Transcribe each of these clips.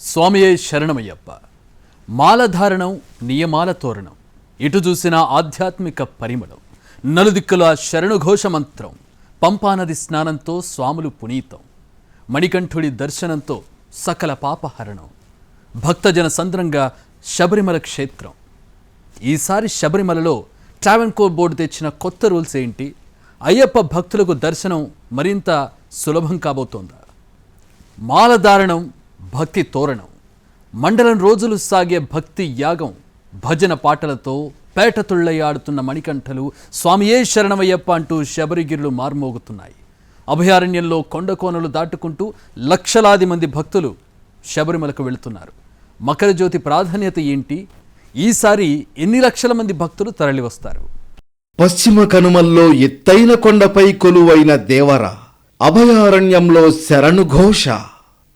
స్వామియే శరణమయ్యప్ప. మాలధారణం నియమాల తోరణం. ఇటు చూసిన ఆధ్యాత్మిక పరిమళం. నలుదిక్కుల శరణుఘోష మంత్రం. పంపానది స్నానంతో స్వాములు పునీతం. మణికంఠుడి దర్శనంతో సకల పాపహరణం. భక్తజన సంద్రంగా శబరిమల క్షేత్రం. ఈసారి శబరిమలలో ట్రావెన్కోర్ బోర్డు తెచ్చిన కొత్త రూల్స్ ఏంటి? అయ్యప్ప భక్తులకు దర్శనం మరింత సులభం కాబోతోందా? మాలధారణం భక్తి తోరణం. మండలం రోజులు సాగే భక్తి యాగం. భజన పాటలతో పేటతుళ్ళయాడుతున్న మణికంఠలు స్వామియే శరణమయ్యప్ప అంటూ శబరిగిరులు మార్మోగుతున్నాయి. అభయారణ్యంలో కొండకోనలు దాటుకుంటూ లక్షలాది మంది భక్తులు శబరిమలకు వెళుతున్నారు. మకర జ్యోతి ప్రాధాన్యత ఏంటి? ఈసారి ఎన్ని లక్షల మంది భక్తులు తరలివస్తారు? పశ్చిమ కనుమల్లో ఎత్తైన కొండపై కొలువైన దేవర. అభయారణ్యంలో శరణుఘోష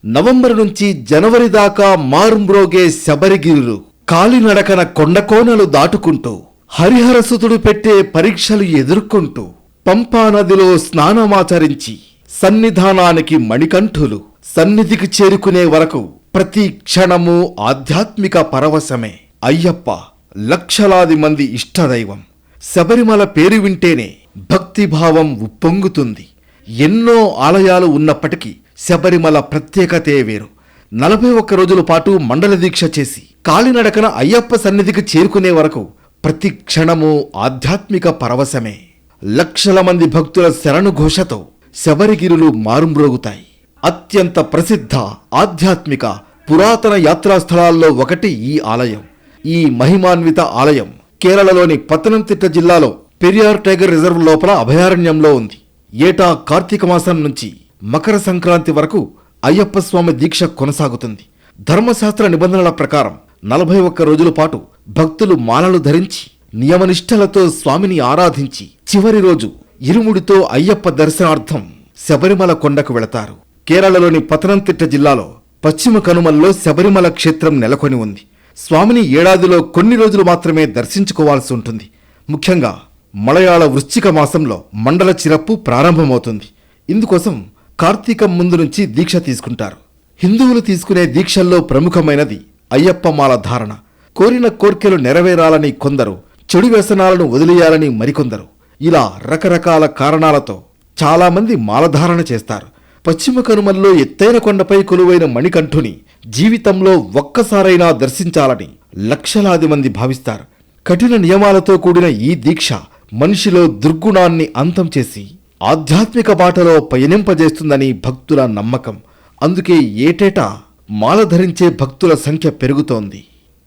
నవంబర్ నుంచి జనవరి దాకా మారుమ్రోగే శబరిగిరులు కాలినడకన కొండకోనలు దాటుకుంటూ హరిహరసుతుడు పెట్టే పరీక్షలు ఎదుర్కొంటూ పంపానదిలో స్నానమాచరించి సన్నిధానానికి మణికంఠులు సన్నిధికి చేరుకునే వరకు ప్రతి క్షణము ఆధ్యాత్మిక పరవశమే. అయ్యప్ప లక్షలాది మంది ఇష్టదైవం. శబరిమల పేరు వింటేనే భక్తిభావం ఉప్పొంగుతుంది. ఎన్నో ఆలయాలు ఉన్నప్పటికీ శబరిమల ప్రత్యేకతే వేరు. నలభై ఒక్క రోజుల పాటు మండల దీక్ష చేసి కాలినడకన అయ్యప్ప సన్నిధికి చేరుకునే వరకు ప్రతి క్షణము ఆధ్యాత్మిక పరవశమే. లక్షల మంది భక్తుల శరణుఘోషతో శబరిగిరులు మారుమ్రోగుతాయి. అత్యంత ప్రసిద్ధ ఆధ్యాత్మిక పురాతన యాత్రా స్థలాల్లో ఒకటి ఈ ఆలయం. ఈ మహిమాన్విత ఆలయం కేరళలోని పతనంతిట్ట జిల్లాలో పెరియార్ టైగర్ రిజర్వ్ లోపల అభయారణ్యంలో ఉంది. ఏటా కార్తీక మాసం నుంచి మకర సంక్రాంతి వరకు అయ్యప్ప స్వామి దీక్ష కొనసాగుతుంది. ధర్మశాస్త్ర నిబంధనల ప్రకారం నలభై ఒక్క రోజుల పాటు భక్తులు మాలలు ధరించి నియమనిష్టలతో స్వామిని ఆరాధించి చివరి రోజు ఇరుముడితో అయ్యప్ప దర్శనార్థం శబరిమల కొండకు వెళతారు. కేరళలోని పతనంతిట్ట జిల్లాలో పశ్చిమ కనుమల్లో శబరిమల క్షేత్రం నెలకొని ఉంది. స్వామిని ఏడాదిలో కొన్ని రోజులు మాత్రమే దర్శించుకోవాల్సి ఉంటుంది. ముఖ్యంగా మలయాళ వృశ్చిక మాసంలో మండల చిరప్పు ప్రారంభమవుతుంది. ఇందుకోసం కార్తీకం ముందు నుంచి దీక్ష తీసుకుంటారు. హిందువులు తీసుకునే దీక్షల్లో ప్రముఖమైనది అయ్యప్పమాల ధారణ. కోరిన కోర్కెలు నెరవేరాలని కొందరు చెడు వ్యసనాలను వదిలేయాలని మరికొందరు. ఇలా రకరకాల కారణాలతో చాలామంది మాలధారణ చేస్తారు. పశ్చిమ కనుమల్లో ఎత్తైన కొండపై కొలువైన మణికంఠుని జీవితంలో ఒక్కసారైనా దర్శించాలని లక్షలాది మంది భావిస్తారు. కఠిన నియమాలతో కూడిన ఈ దీక్ష మనిషిలో దుర్గుణాన్ని అంతం చేసి ఆధ్యాత్మిక బాటలో పయనింపజేస్తుందని భక్తుల నమ్మకం. అందుకే ఏటేటా మాల ధరించే భక్తుల సంఖ్య పెరుగుతోంది.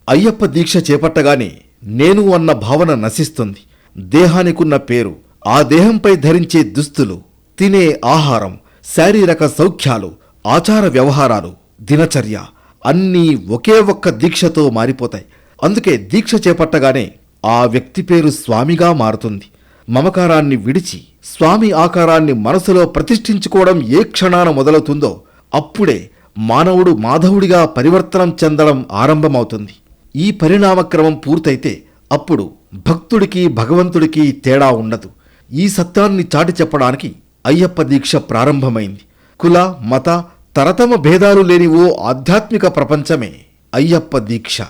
అయ్యప్ప దీక్ష చేపట్టగానే నేను అన్న భావన నశిస్తుంది. దేహానికున్న పేరు ఆ దేహంపై ధరించే దుస్తులు తినే ఆహారం శారీరక సౌఖ్యాలు ఆచార వ్యవహారాలు దినచర్య అన్నీ ఒకే ఒక్క దీక్షతో మారిపోతాయి. అందుకే దీక్ష చేపట్టగానే ఆ వ్యక్తి పేరు స్వామిగా మారుతుంది. మమకారాన్ని విడిచి స్వామి ఆకారాన్ని మనసులో ప్రతిష్ఠించుకోవడం ఏ క్షణాన మొదలవుతుందో అప్పుడే మానవుడు మాధవుడిగా పరివర్తనం చెందడం ఆరంభమవుతుంది. ఈ పరిణామక్రమం పూర్తయితే అప్పుడు భక్తుడికి భగవంతుడికి తేడా ఉండదు. ఈ సత్యాన్ని చాటి చెప్పడానికి అయ్యప్ప దీక్ష ప్రారంభమైంది. కుల మత తరతమ భేదాలు లేని ఓ ఆధ్యాత్మిక ప్రపంచమే అయ్యప్ప దీక్ష.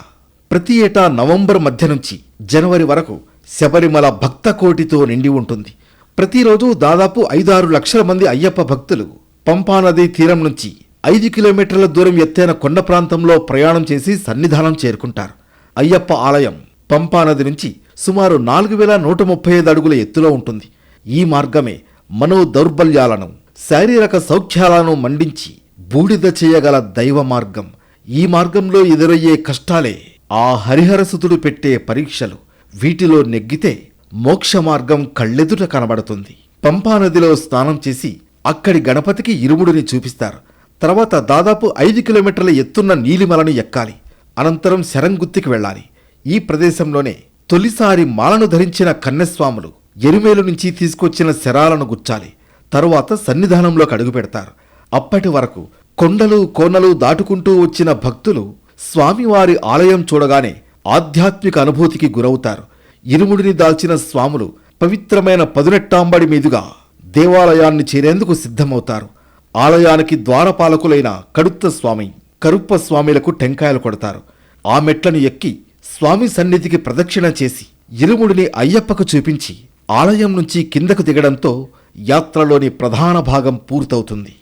ప్రతి ఏటా నవంబర్ మధ్య నుంచి జనవరి వరకు శబరిమల భక్త కోటితో నిండి ఉంటుంది. ప్రతిరోజు దాదాపు ఐదారు లక్షల మంది అయ్యప్ప భక్తులు పంపానది తీరం నుంచి ఐదు కిలోమీటర్ల దూరం ఎత్తైన కొండ ప్రాంతంలో ప్రయాణం చేసి సన్నిధానం చేరుకుంటారు. అయ్యప్ప ఆలయం పంపానది నుంచి సుమారు నాలుగు వేల నూట ముప్పై ఐదు అడుగుల ఎత్తులో ఉంటుంది. ఈ మార్గమే మనో దౌర్బల్యాలను శారీరక సౌఖ్యాలను మండించి బూడిద చేయగల దైవ మార్గం. ఈ మార్గంలో ఎదురయ్యే కష్టాలే ఆ హరిహరసుతుడు పెట్టే పరీక్షలు. వీటిలో నెగ్గితే మోక్ష మార్గం కళ్ళెదుట కనబడుతుంది. పంపానదిలో స్నానం చేసి అక్కడి గణపతికి ఇరుముడిని చూపిస్తారు. తర్వాత దాదాపు ఐదు కిలోమీటర్ల ఎత్తున్న నీలిమలను ఎక్కాలి. అనంతరం శరంగుత్తికి వెళ్ళాలి. ఈ ప్రదేశంలోనే తొలిసారి మాలను ధరించిన కన్నెస్వాములు ఎరుమేలు నుంచి తీసుకొచ్చిన శరాలను గుచ్చాలి. తరువాత సన్నిధానంలోకి అడుగు పెడతారు. అప్పటి వరకు కొండలు కోనలు దాటుకుంటూ వచ్చిన భక్తులు స్వామివారి ఆలయం చూడగానే ఆధ్యాత్మిక అనుభూతికి గురవుతారు. ఇరుముడిని దాల్చిన స్వాములు పవిత్రమైన పదునెట్టాంబడి మీదుగా దేవాలయాన్ని చేరేందుకు సిద్ధమవుతారు. ఆలయానికి ద్వారపాలకులైన కడుత్త స్వామి కరుప్ప స్వామిలకు టెంకాయలు కొడతారు. ఆ మెట్లను ఎక్కి స్వామి సన్నిధికి ప్రదక్షిణ చేసి ఇరుముడిని అయ్యప్పకు చూపించి ఆలయం నుంచి కిందకు దిగడంతో యాత్రలోని ప్రధాన భాగం పూర్తవుతుంది.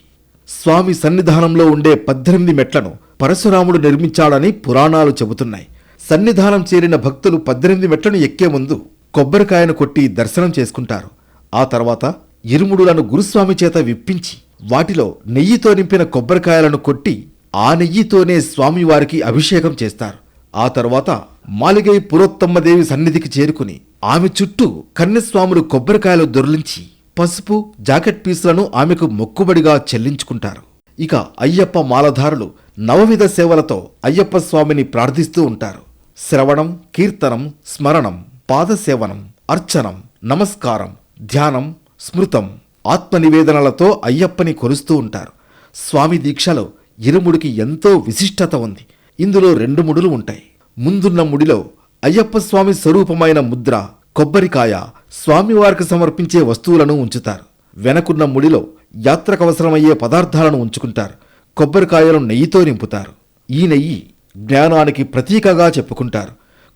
స్వామి సన్నిధానంలో ఉండే పద్దెనిమిది మెట్లను పరశురాముడు నిర్మించాడని పురాణాలు చెబుతున్నాయి. సన్నిధానం చేరిన భక్తులు పద్దెనిమిది మెట్లను ఎక్కే ముందు కొబ్బరికాయను కొట్టి దర్శనం చేసుకుంటారు. ఆ తర్వాత ఇరుముడులను గురుస్వామి చేత విప్పించి వాటిలో నెయ్యితో నింపిన కొబ్బరికాయలను కొట్టి ఆ నెయ్యితోనే స్వామివారికి అభిషేకం చేస్తారు. ఆ తర్వాత మాలిగై పురోత్తమ్మదేవి సన్నిధికి చేరుకుని ఆమె చుట్టూ కన్యస్వాములు కొబ్బరికాయలు దొర్లించి పసుపు జాకెట్ పీసులను ఆమెకు మొక్కుబడిగా చెల్లించుకుంటారు. ఇక అయ్యప్ప మాలధారులు నవవిధ సేవలతో అయ్యప్ప స్వామిని ప్రార్థిస్తూ ఉంటారు. శ్రవణం కీర్తనం స్మరణం పాదసేవనం అర్చనం నమస్కారం ధ్యానం స్మృతం ఆత్మనివేదనలతో అయ్యప్పని కొలుస్తూ ఉంటారు. స్వామి దీక్షలో ఇరుముడికి ఎంతో విశిష్టత ఉంది. ఇందులో రెండు ముడులు ఉంటాయి. ముందున్న ముడిలో అయ్యప్ప స్వామి స్వరూపమైన ముద్ర కొబ్బరికాయ స్వామివారికి సమర్పించే వస్తువులను ఉంచుతారు. వెనకున్న ముడిలో యాత్రకు అవసరమయ్యే పదార్థాలను ఉంచుకుంటారు. కొబ్బరికాయలను నెయ్యితో నింపుతారు. ఈ నెయ్యి జ్ఞానానికి ప్రతీకగా చెప్పుకుంటారు.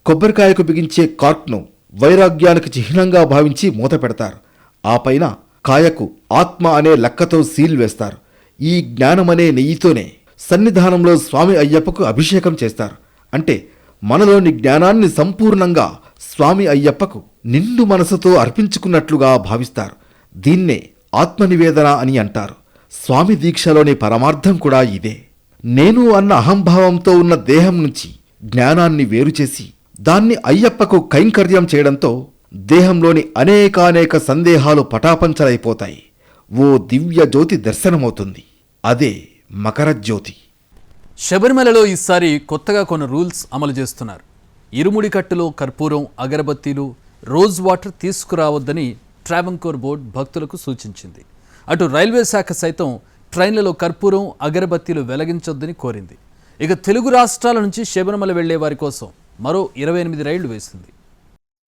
కొబ్బరికాయకు బిగించే కార్క్ను వైరాగ్యానికి చిహ్నంగా భావించి మూత పెడతారు. ఆ పైన కాయకు ఆత్మ అనే లక్కతో సీల్ వేస్తారు. ఈ జ్ఞానమనే నెయ్యితోనే సన్నిధానంలో స్వామి అయ్యప్పకు అభిషేకం చేస్తారు. అంటే మనలోని జ్ఞానాన్ని సంపూర్ణంగా స్వామి అయ్యప్పకు నిండు మనసుతో అర్పించుకున్నట్లుగా భావిస్తారు. దీన్నే ఆత్మనివేదన అని అంటారు. స్వామి దీక్షలోని పరమార్థం కూడా ఇదే. నేను అన్న అహంభావంతో ఉన్న దేహం నుంచి జ్ఞానాన్ని వేరు చేసి దాన్ని అయ్యప్పకు కైంకర్యం చేయడంతో దేహంలోని అనేకానేక సందేహాలు పటాపంచలైపోతాయి. ఓ దివ్య జ్యోతి దర్శనమవుతుంది. అదే మకర జ్యోతి. శబరిమలలో ఈసారి కొత్తగా కొన్ని రూల్స్ అమలు చేస్తున్నారు. ఇరుముడి కట్టులో కర్పూరం అగరబత్తీలు రోజ్ వాటర్ తీసుకురావద్దని ట్రావెంకోర్ బోర్డు భక్తులకు సూచించింది. అటు రైల్వే శాఖ సైతం ట్రైన్లలో కర్పూరం అగరబత్తీలు వెలగించొద్దని కోరింది. ఇక తెలుగు రాష్ట్రాల నుంచి శబరిమల వెళ్ళే వారి కోసం మరో ఇరవై ఎనిమిది రైళ్ళు వేసింది.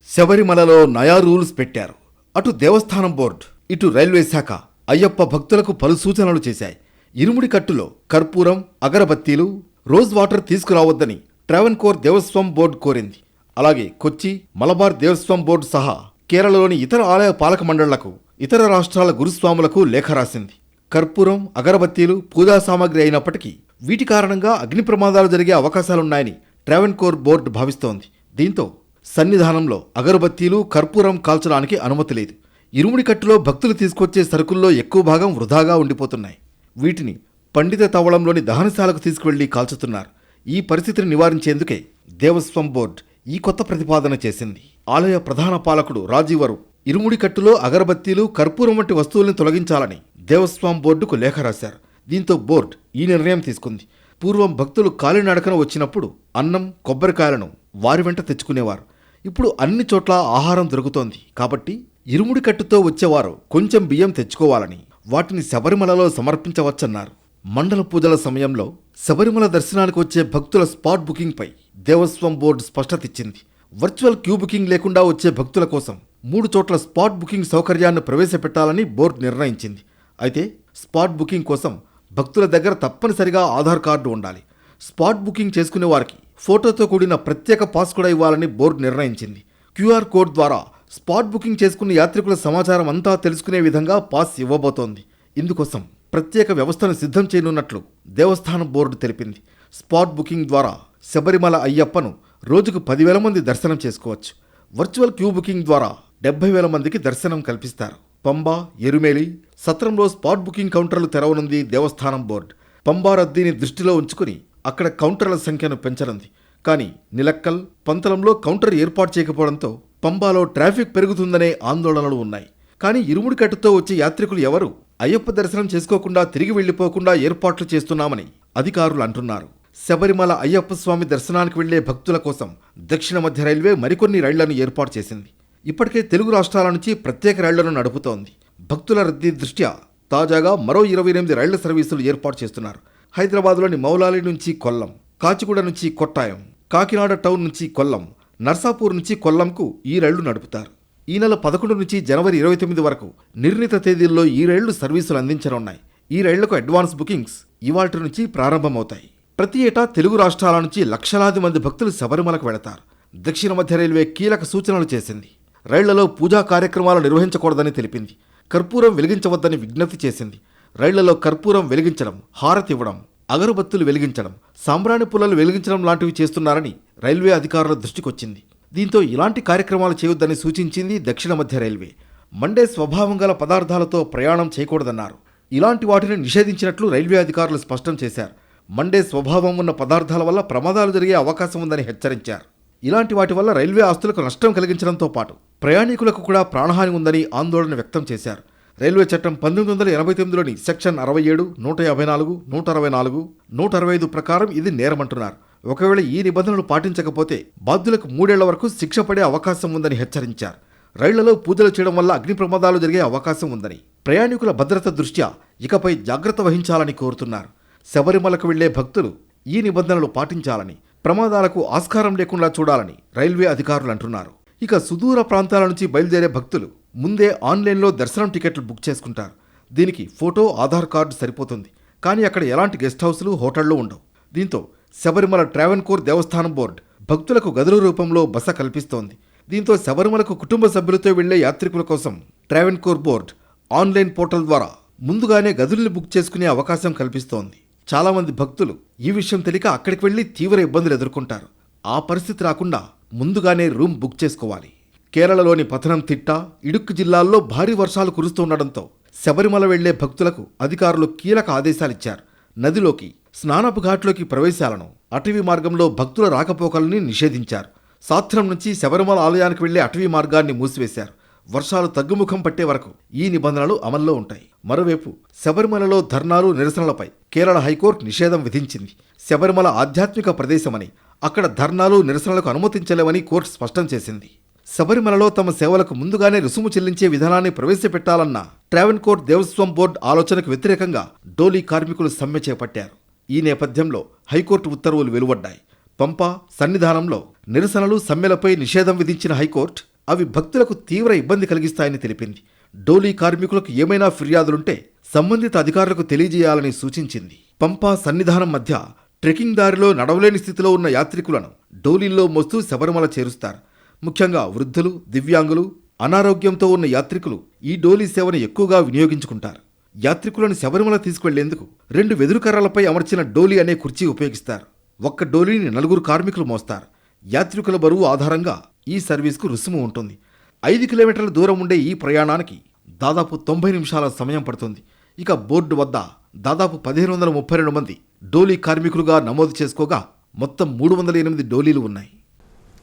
శబరిమలలో నయా రూల్స్ పెట్టారు. అటు దేవస్థానం బోర్డు ఇటు రైల్వే శాఖ అయ్యప్ప భక్తులకు పలు సూచనలు చేశాయి. ఇరుముడి కట్టులో కర్పూరం అగరబత్తీలు రోజ్ వాటర్ తీసుకురావద్దని ట్రావెన్కోర్ దేవస్వం బోర్డు కోరింది. అలాగే కొచ్చి మలబార్ దేవస్వం బోర్డు సహా కేరళలోని ఇతర ఆలయ పాలక మండళ్ళకు ఇతర రాష్ట్రాల గురుస్వాములకు లేఖ రాసింది. కర్పూరం అగరబత్తీలు పూజా సామాగ్రి అయినప్పటికీ వీటి కారణంగా అగ్ని ప్రమాదాలు జరిగే అవకాశాలున్నాయని ట్రావెన్కోర్ బోర్డు భావిస్తోంది. దీంతో సన్నిధానంలో అగరబత్తీలు కర్పూరం కాల్చడానికి అనుమతి లేదు. ఇరుముడి కట్టులో భక్తులు తీసుకొచ్చే సరుకుల్లో ఎక్కువ భాగం వృధాగా ఉండిపోతున్నాయి. వీటిని పండిత తవళంలోని దహనశాలకు తీసుకువెళ్ళి కాల్చుతున్నారు. ఈ పరిస్థితిని నివారించేందుకే దేవస్వం బోర్డు ఈ కొత్త ప్రతిపాదన చేసింది. ఆలయ ప్రధాన పాలకుడు రాజీవరు ఇరుముడి కట్టులో అగరబత్తీలు కర్పూరం వంటి వస్తువుల్ని తొలగించాలని దేవస్వం బోర్డుకు లేఖ రాశారు. దీంతో బోర్డు ఈ నిర్ణయం తీసుకుంది. పూర్వం భక్తులు కాలినడకన వచ్చినప్పుడు అన్నం కొబ్బరికాయలను వారి వెంట తెచ్చుకునేవారు. ఇప్పుడు అన్ని చోట్ల ఆహారం దొరుకుతోంది. కాబట్టి ఇరుముడి కట్టుతో వచ్చేవారు కొంచెం బియ్యం తెచ్చుకోవాలని వాటిని శబరిమలలో సమర్పించవచ్చన్నారు. మండల పూజల సమయంలో శబరిమల దర్శనానికి వచ్చే భక్తుల స్పాట్ బుకింగ్పై దేవస్వం బోర్డు స్పష్టత ఇచ్చింది. వర్చువల్ క్యూ బుకింగ్ లేకుండా వచ్చే భక్తుల కోసం మూడు చోట్ల స్పాట్ బుకింగ్ సౌకర్యాన్ని ప్రవేశపెట్టాలని బోర్డు నిర్ణయించింది. అయితే స్పాట్ బుకింగ్ కోసం భక్తుల దగ్గర తప్పనిసరిగా ఆధార్ కార్డు ఉండాలి. స్పాట్ బుకింగ్ చేసుకునే వారికి ఫోటోతో కూడిన ప్రత్యేక పాస్ కూడా ఇవ్వాలని బోర్డు నిర్ణయించింది. క్యూఆర్ కోడ్ ద్వారా స్పాట్ బుకింగ్ చేసుకున్న యాత్రికుల సమాచారం అంతా తెలుసుకునే విధంగా పాస్ ఇవ్వబోతోంది. ఇందుకోసం ప్రత్యేక వ్యవస్థను సిద్ధం చేయనున్నట్లు దేవస్థానం బోర్డు తెలిపింది. స్పాట్ బుకింగ్ ద్వారా శబరిమల అయ్యప్పను రోజుకు పదివేల మంది దర్శనం చేసుకోవచ్చు. వర్చువల్ క్యూ బుకింగ్ ద్వారా డెబ్బై వేల మందికి దర్శనం కల్పిస్తారు. పంబ ఎరుమేలి సత్రంలో స్పాట్ బుకింగ్ కౌంటర్లు తెరవనుంది దేవస్థానం బోర్డు. పంబా రద్దీని దృష్టిలో ఉంచుకుని అక్కడ కౌంటర్ల సంఖ్యను పెంచనుంది. కానీ నిలక్కల్ పంతలంలో కౌంటర్ ఏర్పాటు చేయకపోవడంతో పంబాలో ట్రాఫిక్ పెరుగుతుందనే ఆందోళనలు ఉన్నాయి. కానీ ఇరుముడి కట్టుతో వచ్చే యాత్రికులు ఎవరు? అయ్యప్ప దర్శనం చేసుకోకుండా తిరిగి వెళ్ళిపోకుండా ఏర్పాట్లు చేస్తున్నామని అధికారులు అంటున్నారు. శబరిమల అయ్యప్ప స్వామి దర్శనానికి వెళ్ళే భక్తుల కోసం దక్షిణ మధ్య రైల్వే మరికొన్ని రైళ్ళను ఏర్పాటు చేసింది. ఇప్పటికే తెలుగు రాష్ట్రాల నుంచి ప్రత్యేక రైళ్ళను నడుపుతోంది. భక్తుల రద్దీ దృష్ట్యా తాజాగా మరో ఇరవై ఎనిమిది రైళ్ళ సర్వీసులు ఏర్పాటు చేస్తున్నారు. హైదరాబాద్లోని మౌలాలి నుంచి కొల్లం కాచిగూడ నుంచి కొట్టాయం కాకినాడ టౌన్ నుంచి కొల్లం నర్సాపూర్ నుంచి కొల్లంకు ఈ రైళ్ళు నడుపుతారు. ఈ నెల పదకొండు నుంచి జనవరి ఇరవై తొమ్మిది వరకు నిర్ణీత తేదీల్లో ఈ రైళ్ళు సర్వీసులు అందించనున్నాయి. ఈ రైళ్ళకు అడ్వాన్స్ బుకింగ్స్ ఇవాటి నుంచి ప్రారంభమవుతాయి. ప్రతి ఏటా తెలుగు రాష్ట్రాల నుంచి లక్షలాది మంది భక్తులు శబరిమలకు వెళతారు. దక్షిణ మధ్య రైల్వే కీలక సూచనలు చేసింది. రైళ్ళలో పూజా కార్యక్రమాలు నిర్వహించకూడదని తెలిపింది. కర్పూరం వెలిగించవద్దని విజ్ఞప్తి చేసింది. రైళ్ళలో కర్పూరం వెలిగించడం హారతి ఇవ్వడం అగరబత్తులు వెలిగించడం సాంబ్రాణి పుల్లలు వెలిగించడం లాంటివి చేస్తున్నారని రైల్వే అధికారుల దృష్టికొచ్చింది. దీంతో ఇలాంటి కార్యక్రమాలు చేయొద్దని సూచించింది దక్షిణ మధ్య రైల్వే. మండే స్వభావం గల పదార్థాలతో ప్రయాణం చేయకూడదన్నారు. ఇలాంటి వాటిని నిషేధించినట్లు రైల్వే అధికారులు స్పష్టం చేశారు. మండే స్వభావం ఉన్న పదార్థాల వల్ల ప్రమాదాలు జరిగే అవకాశం ఉందని హెచ్చరించారు. ఇలాంటి వాటి వల్ల రైల్వే ఆస్తులకు నష్టం కలిగించడంతో పాటు ప్రయాణికులకు కూడా ప్రాణహాని ఉందని ఆందోళన వ్యక్తం చేశారు. రైల్వే చట్టం పంతొమ్మిది వందల ఎనభై తొమ్మిదిలోని సెక్షన్ అరవై ఏడు నూట యాభై నాలుగు నూట అరవై నాలుగు నూట అరవై ఐదు ప్రకారం ఇది నేరమంటున్నారు. ఒకవేళ ఈ నిబంధనలు పాటించకపోతే బాధ్యులకు మూడేళ్ళ వరకు శిక్ష పడే అవకాశం ఉందని హెచ్చరించారు. రైళ్ళలో పూజలు చేయడం వల్ల అగ్ని ప్రమాదాలు జరిగే అవకాశం ఉందని ప్రయాణికుల భద్రత దృష్ట్యా ఇకపై జాగ్రత్త వహించాలని కోరుతున్నారు. శబరిమలకు వెళ్ళే భక్తులు ఈ నిబంధనలు పాటించాలని ప్రమాదాలకు ఆస్కారం లేకుండా చూడాలని రైల్వే అధికారులు అంటున్నారు. ఇక సుదూర ప్రాంతాల నుంచి బయలుదేరే భక్తులు ముందే ఆన్లైన్లో దర్శనం టికెట్లు బుక్ చేసుకుంటారు. దీనికి ఫోటో ఆధార్ కార్డు సరిపోతుంది. కానీ అక్కడ ఎలాంటి గెస్ట్ హౌస్లు హోటళ్ళు ఉండవు. దీంతో శబరిమల ట్రావెన్కోర్ దేవస్థానం బోర్డు భక్తులకు గదుల రూపంలో బస కల్పిస్తోంది. దీంతో శబరిమలకు కుటుంబ సభ్యులతో వెళ్ళే యాత్రికుల కోసం ట్రావెన్కోర్ బోర్డు ఆన్లైన్ పోర్టల్ ద్వారా ముందుగానే గదుల్ని బుక్ చేసుకునే అవకాశం కల్పిస్తోంది. చాలా మంది భక్తులు ఈ విషయం తెలియక అక్కడికి వెళ్ళి తీవ్ర ఇబ్బందులు ఎదుర్కొంటారు. ఆ పరిస్థితి రాకుండా ముందుగానే రూమ్ బుక్ చేసుకోవాలి. కేరళలోని పథనంతిట్ట ఇడుక్కు జిల్లాల్లో భారీ వర్షాలు కురుస్తుండటంతో శబరిమల వెళ్ళే భక్తులకు అధికారులు కీలక ఆదేశాలిచ్చారు నదిలోకి స్నానపు ఘాట్లోకి ప్రవేశాలను అటవీ మార్గంలో భక్తుల రాకపోకలని నిషేధించారు. సాత్రం నుంచి శబరిమల ఆలయానికి వెళ్ళే అటవీ మార్గాన్ని మూసివేశారు. వర్షాలు తగ్గుముఖం పట్టే వరకు ఈ నిబంధనలు అమల్లో ఉంటాయి. మరోవైపు శబరిమలలో ధర్నాలు నిరసనలపై కేరళ హైకోర్టు నిషేధం విధించింది. శబరిమల ఆధ్యాత్మిక ప్రదేశమని అక్కడ ధర్నాలు నిరసనలకు అనుమతించలేవని కోర్టు స్పష్టం చేసింది. శబరిమలలో తమ సేవలకు ముందుగానే రుసుము చెల్లించే విధానాన్ని ప్రవేశపెట్టాలన్న ట్రావెన్కోర్ దేవస్వం బోర్డు ఆలోచనకు వ్యతిరేకంగా డోలీ కార్మికులు సమ్మె చేపట్టారు. ఈ నేపథ్యంలో హైకోర్టు ఉత్తర్వులు వెలువడ్డాయి. పంప సన్నిధానంలో నిరసనలు సమ్మెలపై నిషేధం విధించిన హైకోర్టు అవి భక్తులకు తీవ్ర ఇబ్బంది కలిగిస్తాయని తెలిపింది. డోలీ కార్మికులకు ఏమైనా ఫిర్యాదులుంటే సంబంధిత అధికారులకు తెలియజేయాలని సూచించింది. పంపా సన్నిధానం మధ్య ట్రెక్కింగ్ దారిలో నడవలేని స్థితిలో ఉన్న యాత్రికులను డోలీల్లో మోస్తూ శబరిమల చేరుస్తారు. ముఖ్యంగా వృద్ధులు దివ్యాంగులు అనారోగ్యంతో ఉన్న యాత్రికులు ఈ డోలీ సేవను ఎక్కువగా వినియోగించుకుంటారు. యాత్రికులను శబరిమల తీసుకువెళ్ళేందుకు రెండు వెదురుకర్రలపై అమర్చిన డోలీ అనే కుర్చీ ఉపయోగిస్తారు. ఒక్క డోలీని నలుగురు కార్మికులు మోస్తారు. యాత్రికుల బరువు ఆధారంగా ఈ సర్వీస్కు రుసుము ఉంటుంది. ఐదు కిలోమీటర్ల దూరం ఉండే ఈ ప్రయాణానికి దాదాపు తొంభై నిమిషాల సమయం పడుతుంది. ఇక బోర్డు వద్ద దాదాపు పదిహేను వందల ముప్పై రెండు మంది డోలీ కార్మికులుగా నమోదు చేసుకోగా మొత్తం మూడు వందల ఎనిమిది డోలీలు ఉన్నాయి.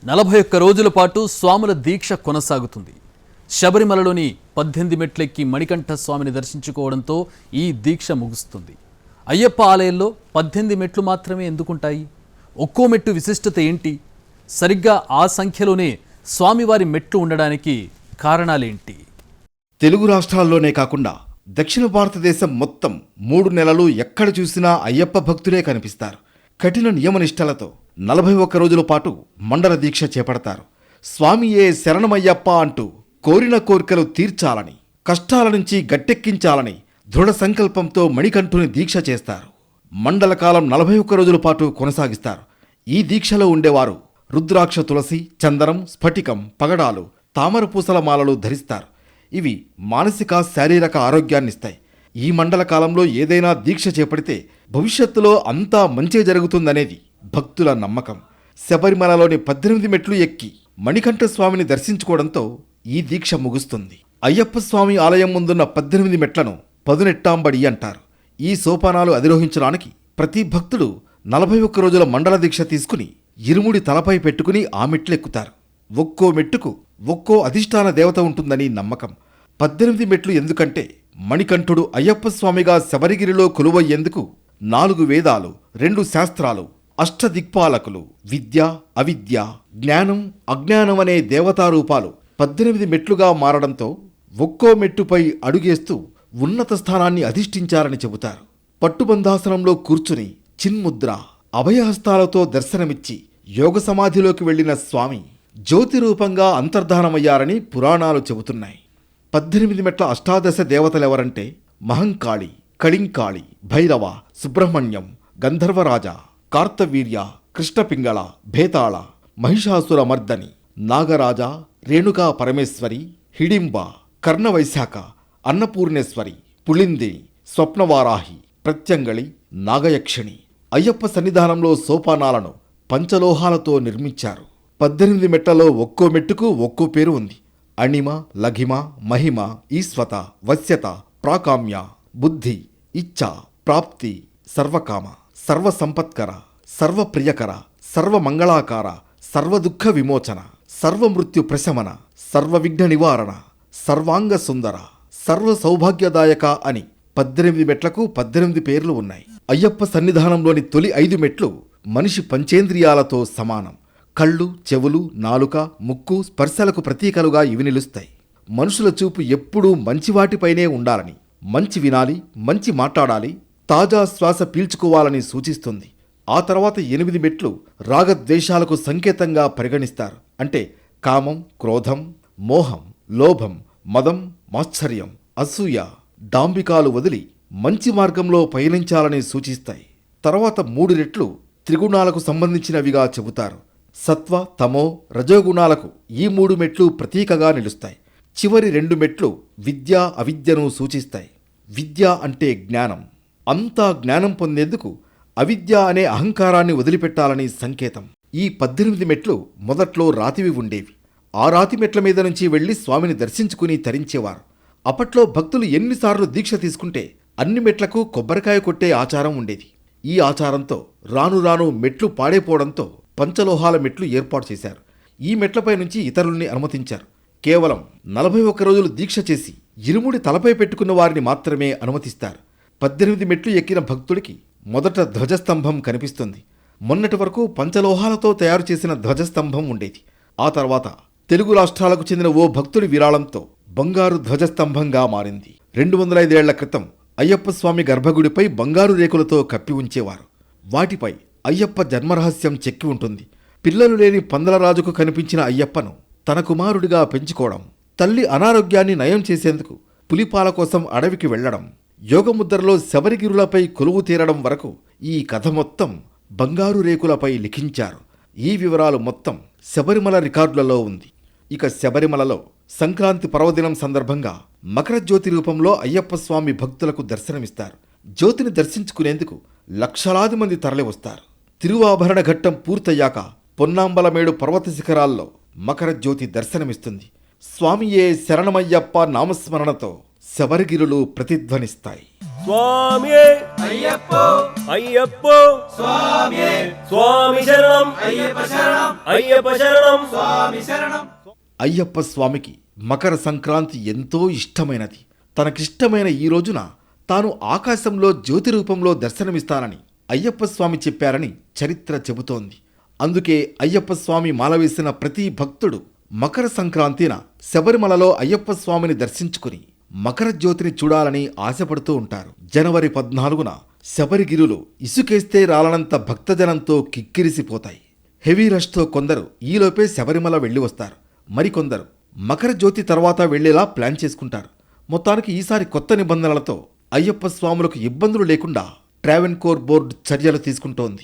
నలభై ఒక్క రోజుల పాటు స్వాముల దీక్ష కొనసాగుతుంది. శబరిమలలోని పద్దెనిమిది మెట్లెక్కి మణికంఠ స్వామిని దర్శించుకోవడంతో ఈ దీక్ష ముగుస్తుంది. అయ్యప్ప ఆలయంలో పద్దెనిమిది మెట్లు మాత్రమే ఎందుకుంటాయి? ఒక్కో మెట్టు విశిష్టత ఏంటి? సరిగ్గా ఆ సంఖ్యలోనే స్వామివారి మెట్లు ఉండడానికి కారణాలేంటి? తెలుగు రాష్ట్రాల్లోనే కాకుండా దక్షిణ భారతదేశం మొత్తం మూడు నెలలు ఎక్కడ చూసినా అయ్యప్ప భక్తులే కనిపిస్తారు. కఠిన నియమనిష్టలతో నలభై ఒక్క రోజుల పాటు మండల దీక్ష చేపడతారు. స్వామియే శరణమయ్యప్ప అంటూ కోరిన కోరికలు తీర్చాలని కష్టాల నుంచి గట్టెక్కించాలని దృఢ సంకల్పంతో మణికంఠుని దీక్ష చేస్తారు. మండల కాలం నలభై ఒక్క రోజుల పాటు కొనసాగిస్తారు. ఈ దీక్షలో ఉండేవారు రుద్రాక్ష తులసి చందనం స్ఫటికం పగడాలు తామర పూసల మాలలు ధరిస్తారు. ఇవి మానసిక శారీరక ఆరోగ్యాన్నిస్తాయి. ఈ మండల కాలంలో ఏదైనా దీక్ష చేపడితే భవిష్యత్తులో అంతా మంచే జరుగుతుందనేది భక్తుల నమ్మకం. శబరిమలలోని పద్దెనిమిది మెట్లు ఎక్కి మణికంఠ స్వామిని దర్శించుకోవడంతో ఈ దీక్ష ముగుస్తుంది. అయ్యప్ప స్వామి ఆలయం ముందున్న పద్దెనిమిది మెట్లను పదునెట్టాంబడి అంటారు. ఈ సోపానాలు అధిరోహించడానికి ప్రతి భక్తుడు నలభై ఒక్క రోజుల మండల దీక్ష తీసుకుని ఇరుముడి తలపై పెట్టుకుని ఆ మెట్లెక్కుతారు. ఒక్కో మెట్టుకు ఒక్కో అధిష్టాన దేవత ఉంటుందని నమ్మకం. పద్దెనిమిది మెట్లు ఎందుకంటే మణికంఠుడు అయ్యప్ప స్వామిగా శబరిగిరిలో కొలువయ్యేందుకు నాలుగు వేదాలు రెండు శాస్త్రాలు అష్టదిక్పాలకులు విద్య అవిద్య జ్ఞానం అజ్ఞానం అనే దేవతారూపాలు పద్దెనిమిది మెట్లుగా మారడంతో ఒక్కో మెట్టుపై అడుగేస్తూ ఉన్నత స్థానాన్ని అధిష్ఠించారని చెబుతారు. పట్టుబంధాసనంలో కూర్చుని చిన్ముద్ర అభయహస్తాలతో దర్శనమిచ్చి యోగ సమాధిలోకి వెళ్ళిన స్వామి జ్యోతి రూపంగా అంతర్ధానమయ్యారని పురాణాలు చెబుతున్నాయి. పద్దెనిమిది మెట్ల అష్టాదశ దేవతలెవరంటే మహంకాళి కళింకాళి భైరవ సుబ్రహ్మణ్యం గంధర్వరాజ కార్తవీర్య కృష్ణపింగళ భేతాళ మహిషాసుర మర్దని నాగరాజ రేణుకా పరమేశ్వరి హిడింబ కర్ణవైశాఖ అన్నపూర్ణేశ్వరి పుళిందిని స్వప్నవారాహి ప్రత్యంగళి నాగయక్షిణి అయ్యప్ప సన్నిధానంలో సోపానాలను పంచలోహాలతో నిర్మించారు. పద్దెనిమిది మెట్లలో ఒక్కో మెట్టుకు ఒక్కో పేరు ఉంది. అణిమ లఘిమ మహిమ ఈశ్వత వశ్యత ప్రాకామ్య బుద్ధి ఇచ్ఛ ప్రాప్తి సర్వకామ సర్వసంపత్కర సర్వప్రియకర సర్వమంగళాకార సర్వదుఃఖ విమోచన సర్వమృత్యు ప్రశమన సర్వవిఘ్న నివారణ సర్వాంగ సుందర సర్వ సౌభాగ్యదాయక అని పద్దెనిమిది మెట్లకు పద్దెనిమిది పేర్లు ఉన్నాయి. అయ్యప్ప సన్నిధానంలోని తొలి ఐదు మెట్లు మనిషి పంచేంద్రియాలతో సమానం. కళ్ళు చెవులు నాలుక ముక్కు స్పర్శలకు ప్రతీకలుగా ఇవి నిలుస్తాయి. మనుషుల చూపు ఎప్పుడూ మంచివాటిపైనే ఉండాలని మంచి వినాలి మంచి మాట్లాడాలి తాజా శ్వాస పీల్చుకోవాలని సూచిస్తుంది. ఆ తర్వాత ఎనిమిది మెట్లు రాగద్వేషాలకు సంకేతంగా పరిగణిస్తారు. అంటే కామం క్రోధం మోహం లోభం మదం మాశ్చర్యం అసూయ డాంబికాలు వదిలి మంచి మార్గంలో పయనించాలని సూచిస్తాయి. తర్వాత మూడు రెట్లు త్రిగుణాలకు సంబంధించినవిగా చెబుతారు. సత్వ తమో రజోగుణాలకు ఈ మూడు మెట్లు ప్రతీకగా నిలుస్తాయి. చివరి రెండు మెట్లు విద్య అవిద్యను సూచిస్తాయి. విద్య అంటే జ్ఞానం. అంతా జ్ఞానం పొందేందుకు అవిద్య అనే అహంకారాన్ని వదిలిపెట్టాలని సంకేతం. ఈ పద్దెనిమిది మెట్లు మొదట్లో రాతివి ఉండేవి. ఆ రాతి మెట్ల మీద నుంచి వెళ్ళి స్వామిని దర్శించుకుని తరించేవారు. అప్పట్లో భక్తులు ఎన్నిసార్లు దీక్ష తీసుకుంటే అన్ని మెట్లకు కొబ్బరికాయ కొట్టే ఆచారం ఉండేది. ఈ ఆచారంతో రాను రాను మెట్లు పాడైపోవడంతో పంచలోహాల మెట్లు ఏర్పాటు చేశారు. ఈ మెట్లపై నుంచి ఇతరుల్ని అనుమతించారు. కేవలం నలభై ఒక్క రోజులు దీక్ష చేసి ఇరుముడి తలపై పెట్టుకున్న వారిని మాత్రమే అనుమతిస్తారు. పద్దెనిమిది మెట్లు ఎక్కిన భక్తుడికి మొదట ధ్వజస్తంభం కనిపిస్తుంది. మొన్నటి వరకు పంచలోహాలతో తయారు చేసిన ధ్వజస్తంభం ఉండేది. ఆ తర్వాత తెలుగు రాష్ట్రాలకు చెందిన ఓ భక్తుడి విరాళంతో బంగారు ధ్వజస్తంభంగా మారింది. రెండు వందల ఐదేళ్ళ క్రితం అయ్యప్ప స్వామి గర్భగుడిపై బంగారు రేకులతో కప్పి ఉంచేవారు. వాటిపై అయ్యప్ప జన్మరహస్యం చెక్కి ఉంటుంది. పిల్లలు లేని పందలరాజుకు కనిపించిన అయ్యప్పను తన కుమారుడిగా పెంచుకోవడం తల్లి అనారోగ్యాన్ని నయం చేసేందుకు పులిపాల కోసం అడవికి వెళ్ళడం యోగముద్రలో శబరిగిరులపై కొలువు తీరడం వరకు ఈ కథ మొత్తం బంగారు రేకులపై లిఖించారు. ఈ వివరాలు మొత్తం శబరిమల రికార్డులలో ఉంది. ఇక శబరిమలలో సంక్రాంతి పర్వదినం సందర్భంగా మకర జ్యోతి రూపంలో అయ్యప్ప స్వామి భక్తులకు దర్శనమిస్తారు. జ్యోతిని దర్శించుకునేందుకు లక్షలాది మంది తరలివస్తారు. తిరువాభరణ ఘట్టం పూర్తయ్యాక పొన్నాంబలమేడు పర్వత శిఖరాల్లో మకర జ్యోతి దర్శనమిస్తుంది. స్వామియే శరణమయ్యప్ప నామస్మరణతో శబరిగిరులు ప్రతిధ్వనిస్తాయి. స్వామి అయ్యప్ప! అయ్యప్ప! స్వామి స్వామి శరణం! అయ్యప్ప శరణం! అయ్యప్ప శరణం! స్వామి శరణం! అయ్యప్ప స్వామికి మకర సంక్రాంతి ఎంతో ఇష్టమైనది. తనకిష్టమైన ఈ రోజున తాను ఆకాశంలో జ్యోతి రూపంలో దర్శనమిస్తానని అయ్యప్ప స్వామి చెప్పారని చరిత్ర చెబుతోంది. అందుకే అయ్యప్ప స్వామి మాల వేసిన ప్రతి భక్తుడు మకర సంక్రాంతిన శబరిమలలో అయ్యప్ప స్వామిని దర్శించుకుని మకర జ్యోతిని చూడాలని ఆశపడుతూ ఉంటారు. జనవరి పద్నాలుగున శబరిగిరులు ఇసుకేస్తే రాలనంత భక్తజనంతో కిక్కిరిసిపోతాయి. హెవీ రష్తో కొందరు ఈలోపే శబరిమల వెళ్ళి వస్తారు. మరికొందరు మకర జ్యోతి తర్వాత వెళ్ళేలా ప్లాన్ చేసుకుంటారు. మొత్తానికి ఈసారి కొత్త నిబంధనలతో అయ్యప్ప స్వాములకు ఇబ్బందులు లేకుండా ట్రావెన్కోర్ బోర్డు చర్యలు తీసుకుంటోంది.